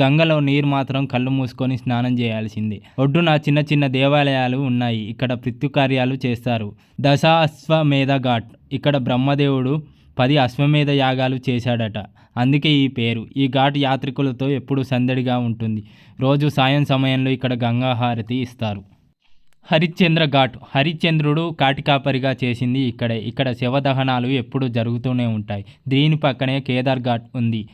గంగలో నీరు మాత్రం కళ్ళు మూసుకొని స్నానం చేయాల్సిందే. ఒడ్డున చిన్న చిన్న దేవాలయాలు ఉన్నాయి. ఇక్కడ పితృకార్యాలు చేస్తారు. దశ అశ్వమేధ ఘాట్. ఇక్కడ బ్రహ్మదేవుడు పది అశ్వమేధ యాగాలు చేశాడట. అందుకే ఈ పేరు. ఈ ఘాట్ యాత్రికులతో ఎప్పుడూ సందడిగా ఉంటుంది. రోజు సాయం సమయంలో ఇక్కడ గంగా హారతి ఇస్తారు. హరిశ్చంద్ర ఘాట్. హరిశ్చంద్రుడు కాటికాపరిగా చేసింది ఇక్కడే. ఇక్కడ శవదహనాలు ఎప్పుడూ జరుగుతూనే ఉంటాయి. దీని పక్కనే కేదార్ ఘాట్ ఉంది.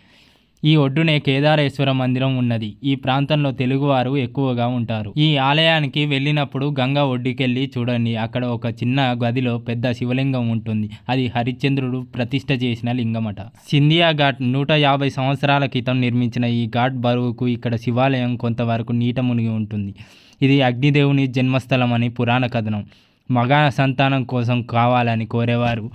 ఈ ఒడ్డునే కేదారేశ్వర మందిరం ఉన్నది. ఈ ప్రాంతంలో తెలుగువారు ఎక్కువగా ఉంటారు. ఈ ఆలయానికి వెళ్ళినప్పుడు గంగా ఒడ్డుకెళ్ళి చూడండి. అక్కడ ఒక చిన్న గదిలో పెద్ద శివలింగం ఉంటుంది. అది హరిశ్చంద్రుడు ప్రతిష్ఠ చేసిన లింగమట. సింధియా ఘాట్ నూట యాభై సంవత్సరాల క్రితం నిర్మించిన ఈ ఘాట్ బరువుకు ఇక్కడ శివాలయం కొంతవరకు నీట మునిగి ఉంటుంది. ఇది అగ్నిదేవుని జన్మస్థలం అని పురాణ కథనం. మగ సంతానం కోసం కావాలని కోరేవారు.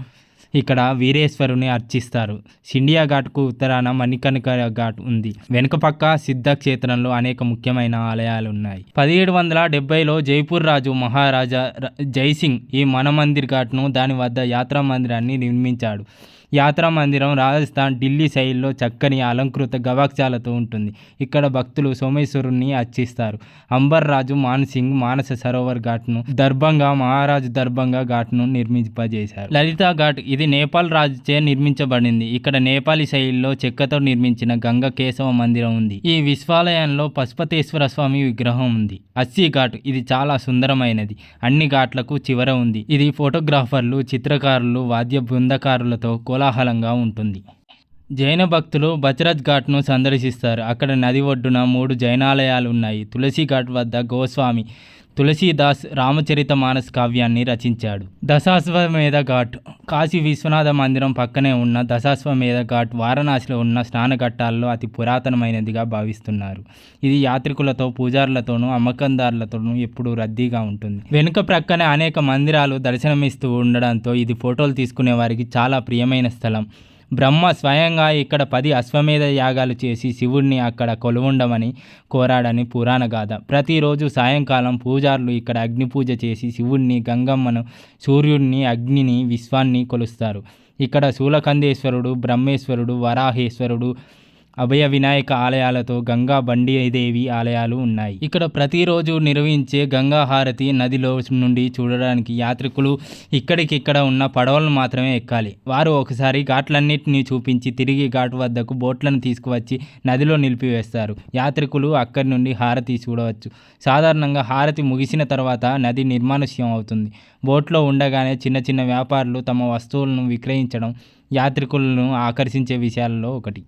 ఇక్కడ వీరేశ్వరుని అర్చిస్తారు. సిండియా ఘాట్కు ఉత్తరాన మణికర్ణిక ఘాట్ ఉంది. వెనుక పక్క సిద్ధ క్షేత్రంలో అనేక ముఖ్యమైన ఆలయాలు ఉన్నాయి పదిహేడు వందల డెబ్బైలో జైపూర్ రాజు మహారాజా జైసింగ్ ఈ మనమందిర్ ఘాట్ను దాని వద్ద యాత్రా మందిరాన్ని నిర్మించాడు. యాత్రా మందిరం రాజస్థాన్ ఢిల్లీ శైలిలో చక్కని అలంకృత గవాక్షాలతో ఉంటుంది. ఇక్కడ భక్తులు సోమేశ్వరుని అర్చిస్తారు. అంబర్ రాజు మాన్సింగ్ మానస సరోవర్ ఘాట్ను దర్భంగా మహారాజు దర్భంగా ఘాట్ను నిర్మింపజేశారు. లలితా ఘాట్ ఇది నేపాల్ రాజుచే నిర్మించబడింది. ఇక్కడ నేపాలీ శైలిలో చెక్కతో నిర్మించిన గంగ కేశవ మందిరం ఉంది. ఈ విశ్వాలయంలో పశుపతేశ్వర స్వామి విగ్రహం ఉంది. అస్సీ ఘాట్ ఇది చాలా సుందరమైనది. అన్ని ఘాట్లకు చివర ఉంది. ఇది ఫోటోగ్రాఫర్లు చిత్రకారులు వాద్య బృందకారులతో కోలాహలంగా ఉంటుంది. జైన భక్తులు బచరత్ ఘాట్ను సందర్శిస్తారు. అక్కడ నది ఒడ్డున మూడు జైనాలయాలు ఉన్నాయి. తులసి ఘాట్ వద్ద గోస్వామి తులసీదాస్ రామచరిత మానస్ కావ్యాన్ని రచించాడు. దశాశ్వమేధ ఘాట్ కాశీ విశ్వనాథ మందిరం పక్కనే ఉన్న దశాశ్వమేధ ఘాట్ వారణాసిలో ఉన్న స్నానఘట్టాల్లో అతి పురాతనమైనదిగా భావిస్తున్నారు. ఇది యాత్రికులతో పూజారులతోనూ అమ్మకందారులతోనూ ఎప్పుడూ రద్దీగా ఉంటుంది. వెనుక ప్రక్కనే అనేక మందిరాలు దర్శనమిస్తూ ఉండడంతో ఇది ఫోటోలు తీసుకునే వారికి చాలా ప్రియమైన స్థలం. బ్రహ్మ స్వయంగా ఇక్కడ పది అశ్వమేధ యాగాలు చేసి శివుణ్ణి అక్కడ కొలువుండమని కోరాడని పురాణ గాథ. ప్రతిరోజు సాయంకాలం పూజారులు ఇక్కడ అగ్ని పూజ చేసి శివుణ్ణి గంగమ్మను సూర్యుడిని అగ్నిని విశ్వాన్ని కొలుస్తారు. ఇక్కడ శూలకందేశ్వరుడు బ్రహ్మేశ్వరుడు వరాహేశ్వరుడు అభయ వినాయక ఆలయాలతో గంగా బండిదేవి ఆలయాలు ఉన్నాయి. ఇక్కడ ప్రతిరోజు నిర్వహించే గంగా హారతి నదిలో నుండి చూడడానికి యాత్రికులు ఇక్కడికిక్కడ ఉన్న పడవలను మాత్రమే ఎక్కాలి. వారు ఒకసారి ఘాట్లన్నింటినీ చూపించి తిరిగి ఘాట్ వద్దకు బోట్లను తీసుకువచ్చి నదిలో నిలిపివేస్తారు. యాత్రికులు అక్కడి నుండి హారతి చూడవచ్చు. సాధారణంగా హారతి ముగిసిన తర్వాత నది నిర్మానుష్యం అవుతుంది. బోట్లో ఉండగానే చిన్న చిన్న వ్యాపారులు తమ వస్తువులను విక్రయించడం యాత్రికులను ఆకర్షించే విషయాల్లో ఒకటి.